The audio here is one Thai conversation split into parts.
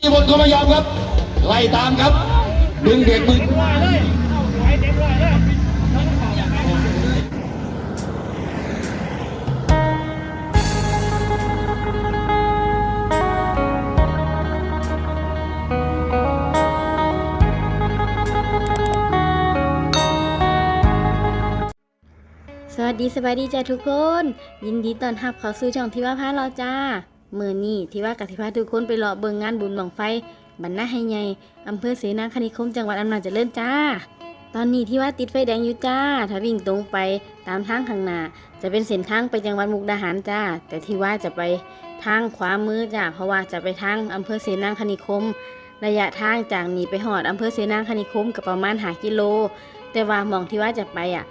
ทีบนก็ไม่ยอมครับ ไล่ตามครับ ดึงเด็กมือสวัสดีสบายดีจ้าทุกคน ยินดีต้อนรับเข้าสู่ช่องทิว่าพาเราจ้า มือนี้ทิว่ากสิพาทุกคนไปรอเบิงงานบุญบังไฟบรรณาให้ใหญ่อำเภอเสนาคณิคมจังหวัดอำนาจเจริญจ้า ตอนนี้ที่ว่าติดไฟแดงอยู่จ้า ถ้าวิ่งตรงไปตามทางข้างหน้า จะเป็นเส้นทางไปจังหวัดมุกดาหารจ้า แต่ที่ว่าจะไปทางขวามือจ้า เพราะว่าจะไปทางอำเภอเสนาคณิคม ระยะทางจากนี้ไปหอดอำเภอเสนาคณิคมกับประมาณหากิโล แต่ว่ามองที่ว่าจะไปอะ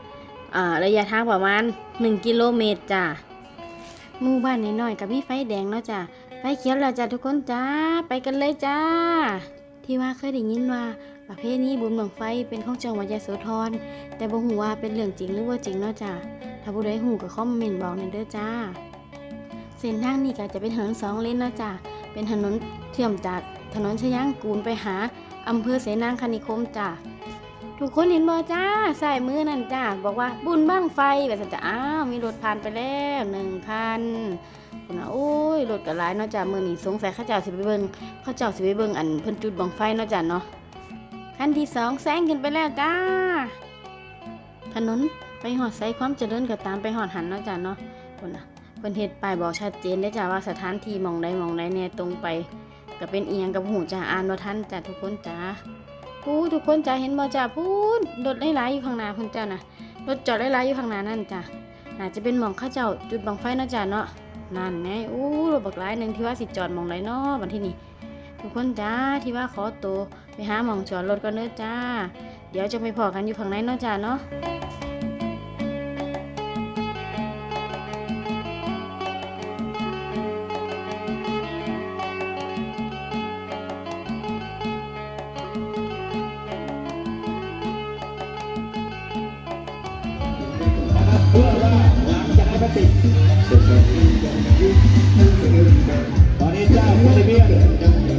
อ่าระยะทางประมาณ 1 กิโลเมตรจ้ะ หมู่บ้านน้อยๆกับมีไฟแดงเนาะจ้ะไฟเขียวแล้วจ้ะทุกคนจ้าไปกันเลยจ้า ที่ว่าเคยได้ยินว่าประเภทนี้บุญบังไฟเป็นของจังหวัดยะโสธรแต่บ่ฮู้ว่าเป็นเรื่องจริงหรือว่าจริงเนาะจ้ะถ้าผู้ใดฮู้ก็คอมเมนต์บอกหน่อยเด้อจ้าเส้นทางนี้ก็จะเป็นถนนสองเลนเนาะจ้ะเป็นถนนเชื่อมจากถนนชยางกูลไปหาอำเภอเสนางคณิคมจ้ะ ทุกคนเห็นบ่จ้าใส่มือนั่นจ้าบอกว่าบุญบ้างไฟแบบจะอ้าวมีรถผ่านไปแล้วหนึ่งคันคุณน่ะโอ้ยรถกระไรเนาะจ้ามือนี้สงสัยข้าเจ้าสิไปเบิ่งข้าเจ้าสิไปเบิ่งอันเพิ่นจุดบังไฟเนาะจ้าเนาะคันที่สองแซงขึ้นไปแล้วจ้าถนนไปหอดไซความเจริญก็ตามไปหอดหันเนาะจ้าเนาะคุณน่ะเพิ่นเฮ็ดป้ายบอกชัดเจนได้จ้าว่าสถานที่มองใดมองใดแน่ตรงไปก็เป็นเอียงกับหูจ้าอ่านบ่ทันจ้าทุกคนจ้า พูทุกคนจะเห็นบ่จ้าพูดรถหลายๆอยู่ข้างหน้าคุณเจ้านะรถจอดหลายๆอยู่ข้างหน้านั่นจ้ะน่าจะเป็นหมองข้าเจ้าจุดบังไฟนาะจ้าเนาะนั่นไงอู้รถบักหลายหนึ่งที่ว่าสิจอดมองไรเนาะบันที่นี่ทุกคนจ้าที่ว่าขอตัวไปหาหมองจอดรถก่อนเด้อจ้า เดี๋ยวจะไปพอกันอยู่ข้างในเนาะจ้าเนาะ ติดตอนนี้เจ้าคุณเบียน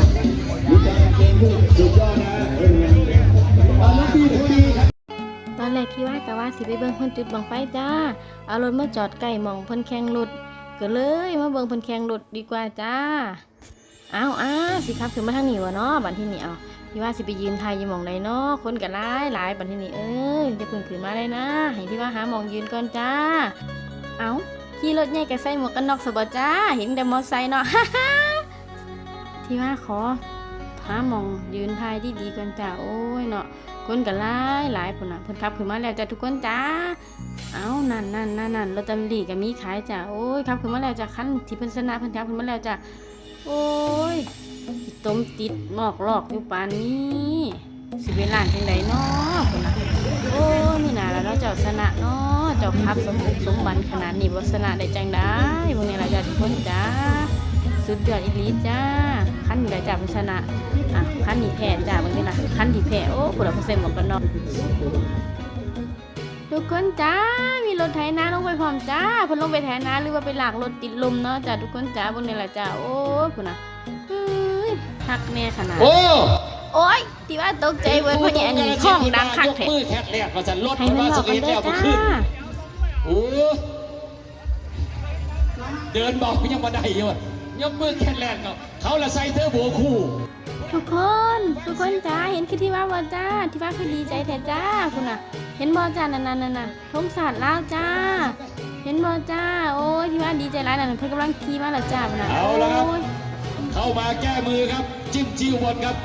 ตอนแรกคิดว่าก็ว่าสิไปเบิ่งเพิ่นจุดบังไฟจ้า เอารถมาจอดใกล้หมองเพิ่นแข่งรถก็เลยมาเบิ่งเพิ่นแข่งรถดีกว่าจ้าเอาอ้าสิครับถึงมาทางนี้วะเนาะบัดที่นี่เอาที่ว่าสิไปยืนถ่ายยู่หมองใดเนาะคนก็หลายหลายบัดที่นี่เอ้ยจะเพิ่งขึ้นมาเลยนะให้ที่ว่าหาหมองยืนก่อนจ้า เอาขี่รถใหญ่ก็ใส่หมวกกันน็อกสบจ้า เห็นแต่มอไซค์เนาะที่ว่าขอาหมองยืนถ่ายที่ดีก่อนจ้าโอ้ยเนาะคนก็หลายหลายพุ่นนะเพิ่นขับขึ้นมาแล้วจ้ะทุกคนจ้าเอานั่นนั่นนั่นนั่นลอตเตอรี่ก็มีขายจ้ะโอ้ยขับขึ้นมาแล้วจ้ะคันที่เพิ่นชนะเพิ่นขับขึ้นมาแล้วจ้ะโอ้ยต้มติดหมอกลอกอยู่ปานนี้สิเป็นล้านจังไดเนาะพุ่นนะโอ้ยมีนาแล้วเจ้าชนะเนาะเจ้าขับสมบุกสมบันขนาดนี้บ่ชนะได้จังได้พวกนี้ล่ะจ้ะทุกคนจ้า สุดยอดอีหลีจ้าคันนี้ล่ะจ้ะเพิ่นชนะอะคันที่แพ้จ้าเบางทีนะคันที่แพ้โอ้ปุระเปอร์เซ็นต์หมดกันเนาะทุกคนจ้า มีรถไถนาลงไปพร้อมจ้าเพิ่นลงไปไถนาหรือว่าไปลากรถติดลมเนาะจ้าทุกคนจ้าบนนี้ล่ะจ้าโอ้ยพุ่นน่ะเฮ้ยทักแน่ขนาดโอ้โอ้ยที่ว่าตกใจเว้ยเพราะเนี่ยอันนี้ข้องดังคักยกแท้มือแคทแรกมาจะลดให้มามันว่าบสอกกักีนแล้เด้อวก็จ้าขึ้นโอ้เดินบอกยังมาได้อยู่อะ ยกมือแคทแรกก็เขาละใส่เทอร์โบคู่ ทุกคน ทุกคนจ้าเห็นคือที่ว่าบ่จ้าที่ว่าคือดีใจแท้จ้าคุณน่ะ เห็นบ่จ้านั่นๆนั่นน่ะทงศาสตร์ลาวจ้า เห็นบ่จ้า โอ้ยที่ใจร้ายนั่นเพิ่นกำลังขี่มาแล้วจ้าพุ่นน่ะเอาละครับโยเข้ามาแก้มือครับ จิ้มจีอุบลครับ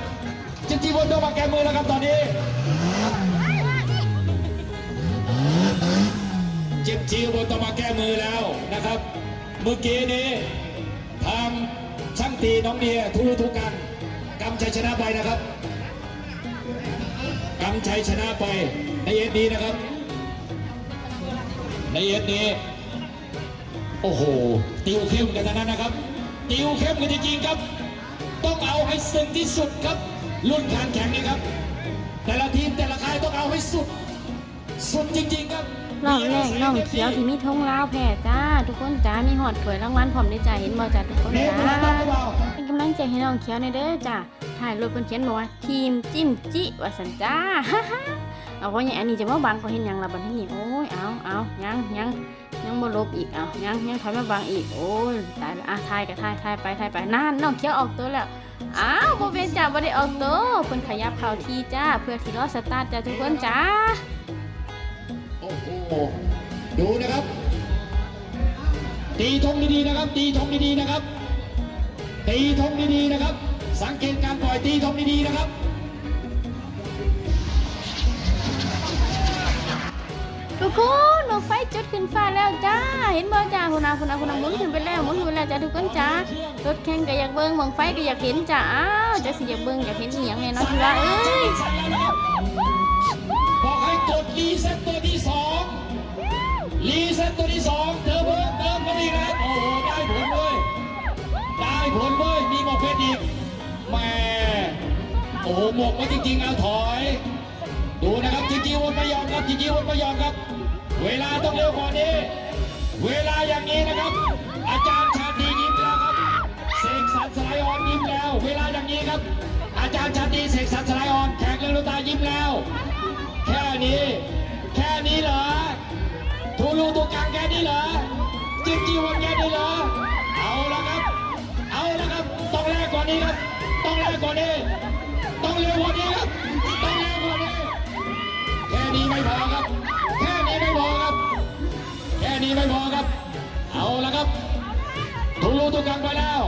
จิ้มจีอุบลต้องมาแก้มือแล้วครับตอนนี้จิ้มจีอุบลต้องมาแก้มือแล้วนะครับ เมื่อกี้นี้ ทางช่างตีน้องเดียทุรุทุกันกำชัยชนะไปนะครับกำชัยชนะไปในเอ็ดนี้นะครับ ในเอ็ดนี้ โอ้โห ติวเข้มกันนั้นนะครับ ติวเข้มกันจริงๆครับ ต้องเอาให้สึงที่สุดครับ รุ่นการแข่งนี้ครับ แต่ละทีมแต่ละค่ายต้องเอาให้สุด สุดจริงๆครับ รอบแรกน้องเขียวที่มีธงลาวแพ้จ้า ทุกคนจ้ามีหอดถวยรางวัลพร้อมได้จ้าเห็นบ่จ้าทุกคนจ้าเป็นกำลังใจให้น้องเขียวในเด้อจ้าถ่ายรูปเพิ่นเขียนบอกว่าทีมจิ้มจิว่าสันจ้าเอาว่าอย่างอันนี้จะมาบังเขาเห็นยังละบัดนี้โอ้ยเอาเอายังยังยังบ่ลบอีกเอายังยังถอยมาบังอีกโอ้ยตายละอะถ่ายก็ถ่ายถ่ายไปถ่ายไปนั่นน้องเขียวออกตัวแล้วอ้าวโบเป็นจ้าบ่ได้ออกตัวเพิ่นขยับเข้าทีจ้าเพื่อที่รอสตาร์ทจ้าทุกคนจ้าโอ้โห ดูนะครับ ตีธงดีๆนะครับ ตีธงดีๆนะครับ ตีธงดีๆนะครับ สังเกตการปล่อยตีธงดีๆนะครับทุกคนดวงไฟจุดขึ้นฟ้าแล้วจ้า เห็นบ่จ้าคุณอาคุณอาคุณอาหมุนขึ้นไปแล้วหมุนขึ้นไปแล้วจ้าทุกคนจ้ารถแข่งก็อยากเบิ่งดวงไฟก็อยากเห็นจ้าอ้าวจะสิอยากเบิ่งอยากเห็นอีหยังแน่เนอนที่ว่าเอ้ย หหมกมาจริงๆเอาถอย ดูนะครับจีจีวนไม่ยอมครับจีจีวนไม่ยอมครับ เวลาต้องเร็วกว่านี้ เวลาอย่างนี้นะครับ อาจารย์ชาตียิ้มแล้วครับเสกสรรสไลายออนยิ้มแล้ว เวลาอย่างนี้ครับ อาจารย์ชาตีเสกสรรสไลายออนแขกเรือตายิ้มแล้ว แค่นี้ แค่นี้เหรอทูรูตัวกลางแค่นี้เหรอจิ๊บจีวันแค่นี้เหรอเอาละครับ เอาละครับต้องแรกกว่านี้ครับต้องแรกกว่านี้ ต้องเร็วกว่านี้ครับต้องเร็วกว่านี้แค่นี้ไม่พอครับ แค่นี้ไม่พอครับ แค่นี้ไม่พอครับ เอาละครับทูรูตัวกลางไปแล้ว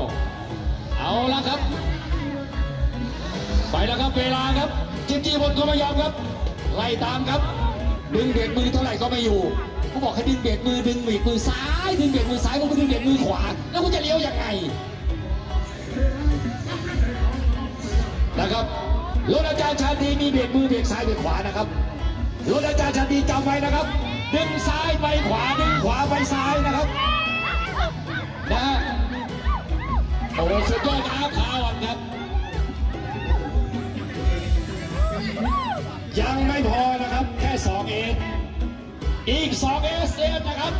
เอาละครับ ไปแล้วครับเวลาครับจิมจีบนก็ไม่ยอมครับ ไล่ตามครับ ดึงเบรกมือเท่าไหร่ก็ไม่อยู่เขาบอกให้ดึงเบรกมือดึงเบรกมือซ้าย ดึงเบรกมือซ้ายก็ดึงเบรกมือขวา แล้วคุณจะเลี้ยวยังไง นะครับรถอาจารย์ชาตรีมีเบรกมือเบรกซ้ายเบรกขวานะครับรถอาจารย์ชาตรีจำไว้นะครับดึงซ้ายไปขวาดึงขวาไปซ้ายนะครับนะฮะโอ้สุดยอดนะครับขาอ่อนครับ ยังไม่พอนะครับแค่2เออีก2เอสเอนะครับ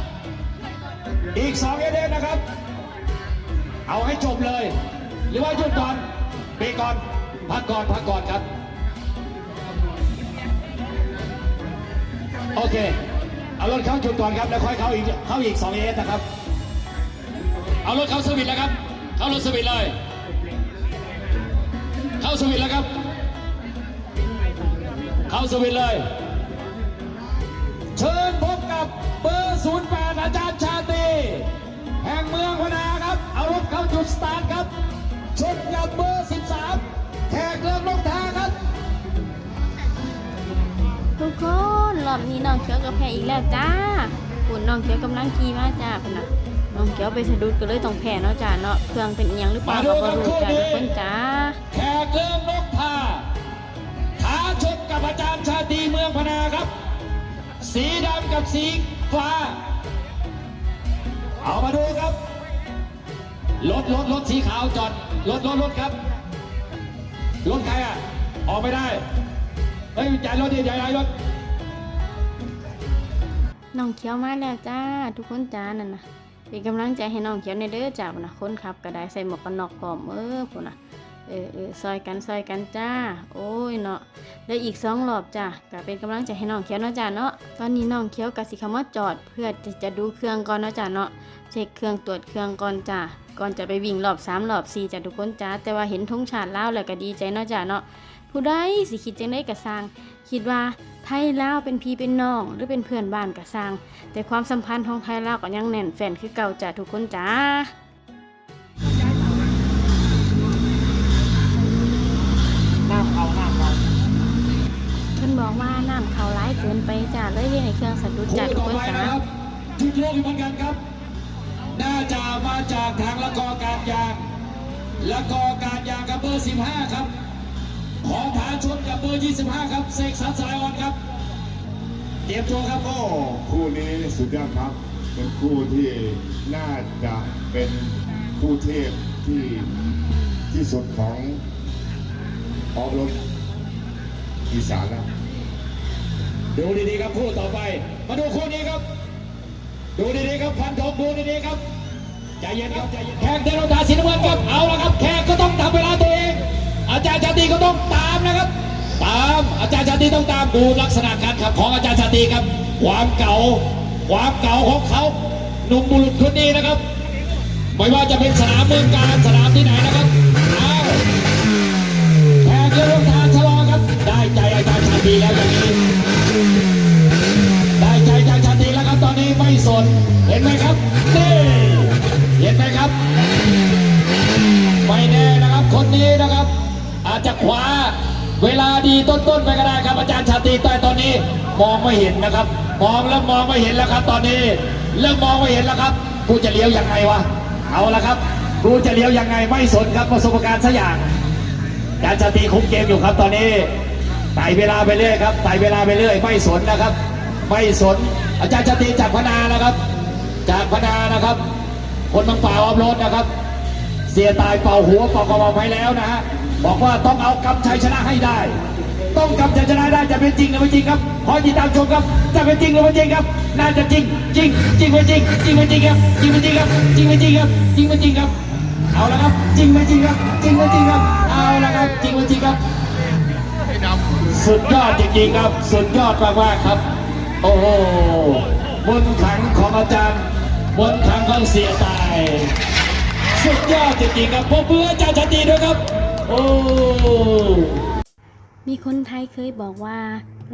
อีก2เอสนะครับ เอาให้จบเลย หรือว่าหยุดก่อนเบรกก่อน พักก่อนพักก่อนครับ โอเค เอารถเข้าจุดก่อนครับแล้วค่อยเข้าอีกเข้าอีก2เอสนะครับ เอารถเข้าสวิตแล้วครับ เข้ารถสวิตเลย เข้าสวิตแล้วครับ เข้าสวิตเลย เชิญพบกับเบอร์08อาจารย์ รอบนี้น้องเขียวกับแพ้อีกแล้วจ้าคุณน้องเขียวกำลังขี่มาจ้าพุ่นะน้องเขียวไปสะดุดก็เลยต้องแพ้เนาะจ้าเนาะเครื่องเป็นอียังหรือเปล่าก็บ่รู้จ้าทุกคนจ้าแขกเริ่มลงทางท้าชนกับอาจารย์ชาตรีเมืองพนาครับ สีดำกับสีฟ้า เอามาดูครับรถรถรถสีขาวจอดรถรถรถครับรถใครอะออกไม่ได้เฮ้ยจ่ายรถดิจ่ายรถ น้องเขียวมาแล้วจ้า ทุกคนจ้านั่นนะเป็นกำลังใจให้น้องเขียวในเด้อจ้าพุ่นะคนขับก็ไดใส่หมวกกันน็อกพร้อมเออคนนะเออเออซอยกันซอยกันจ้า โอ้ยเนาะแล้วอีกสองรอบจ้าก็เป็นกำลังใจให้น้องเขียวเนาะจ้าเนาะตอนนี้น้องเขียวกับสิคำว่าจอด เพื่อจะจะดูเครื่องก่อนเนาะจ้าเนาะเช็คเครื่องตรวจเครื่องก่อนจ้าก่อนจะไปวิ่งรอบสามรอบสี่จ้าทุกคนจ้าแต่ว่าเห็นธงชาติลาวแล้วก็ดีใจเนาะจ้าเนาะผู้ใดสิคิดจังได้กระสร้าง คิดว่าไทยลาวเป็นพี่เป็นน้องหรือเป็นเพื่อนบ้านกระสร้าง แต่ความสัมพันธ์ของไทยลาวก็ยังแน่นแฟนคือเก่าจ้ะทุกคนจ้าน้ำเขาน้ำเขาเพิ่นบอกว่าน้ำเขาร้ายเกินไปจ้ะเลยเฮ็ดให้เครื่องสะดุดคู่จ้ะทุกคนจ้านะครับชุดโลกเหมือนกันครับ น่าจะมาจากทางละกอการยางละกอการยางกับเบอร์15ครับ ขอฐานชนกับเบอร์ 25 ครับ เสกสรรสายอ่อนครับ เตรียมตัวครับโอ้คู่นี้สุดยอดครับ เป็นคู่ที่น่าจะเป็นคู่เทพที่ที่สุดของออกรถอีสานแล้วดูดีๆครับคู่ต่อไป มาดูคู่นี้ครับ ดูดีๆครับพันธงดูดีๆครับใจเย็นครับใจเย็นแขกเดินทางสีน้ำเงินครับเอาละครับ ดูลักษณะการขับของอาจารย์ชาตรีครับ ความเก่า ความเก่าของเขาหนุ่มบุรุษคนนี้นะครับ ไม่ว่าจะเป็นสนามเมืองการสนามที่ไหนนะครับเอาแขกเดินทางชะลอครับ ได้ใจอาจารย์ชาตรีแล้วอย่างนี้ได้ใจอาจากชาตรีแล้วครับตอนนี้ไม่สนเห็นไหมครับนี่เห็นไหมครับไม่แน่นะครับคนนี้นะครับ อาจจะขวา เวลาดีต้นๆไปก็ได้ครับอาจารย์ชาตรีแต่ตอนนี้มองไม่เห็นนะครับ มองแล้วมองไม่เห็นแล้วครับ ตอนนี้เริ่มมองไม่เห็นแล้วครับกูจะเลี้ยวยังไงวะเอาละครับกูจะเลี้ยวยังไงไม่สนครับประสบการณ์สักอย่างอาจารย์ชาตรีคุมเกมอยู่ครับ ตอนนี้ไต่เวลาไปเรื่อยครับไต่เวลาไปเรื่อย ไม่สนนะครับ ไม่สน อาจารย์ชาตรีจากพนานะครับ จากพนานะครับ คนบางป่าออมรถนะครับ เสียตายเป่าหัวเป่ากระบอกไปแล้วนะฮะ บอกว่าต้องเอากำชัยชนะให้ได้ ต้องกำชัยชนะได้จะเป็นจริงหรือไม่จริงครับขอติดตามชมครับ จะเป็นจริงหรือไม่จริงครับ น่าจะจริง จริง จริงไม่จริง จริงไม่จริงครับ จริงไม่จริงครับ จริงไม่จริงครับ จริงไม่จริงครับ เอาละครับ จริงไม่จริงครับ จริงไม่จริงครับ เอาละครับ จริงไม่จริงครับ สุดยอดจริงๆครับ สุดยอดมากๆครับ โอ้โหบนขังของอาจารย์บนขังของเสียตาย สุดยอดจริงๆครับพบเพื่ออาจารย์ชาตรีด้วยครับ โอ้มีคนไทยเคยบอกว่า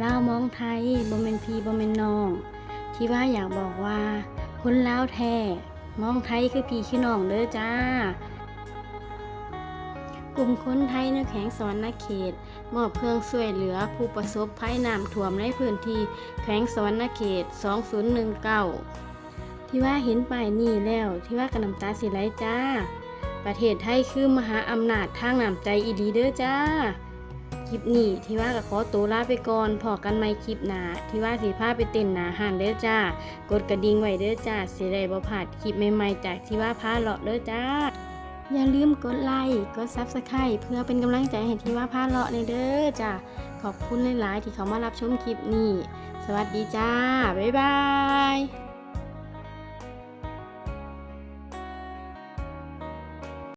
ลาวมองไทยบ่แม่นพีบ่แม่นน้อง ที่ว่าอยากบอกว่า คนลาวแท้มองไทยคือพี่คือน้องเด้อจ้า กลุ่มคนไทยในแขวงสวรรณเขต มอบเครื่องช่วยเหลือผู้ประสบภัยน้ำท่วมในพื้นที่แขวงสวรรณเขต 2019 ที่ว่าเห็นป้ายนี่แล้วที่ว่ากระนำตาสิไหลจ้า ประเทศไทยคือมหาอำนาจทางน้ำใจอีดีเด้อจ้า คลิปนี้ที่ว่าก็ขอตัวลาไปก่อนพอกันใหม่คลิปหนาที่ว่าสีผ้าไปเต้นหนาหันเด้อจ้า กดกระดิ่งไว้เด้อจ้าสิได้บ่พลาดคลิปใหม่ๆจากที่ว่าผ้าเลาะเด้อจ้า อย่าลืมกดไลค์กดซับสไครต์เพื่อเป็นกำลังใจให้ที่ว่าผ้าเลาะในเด้อจ้าขอบคุณหลายๆที่เขามารับชมคลิปนี้ สวัสดีจ้าบ๊ายบาย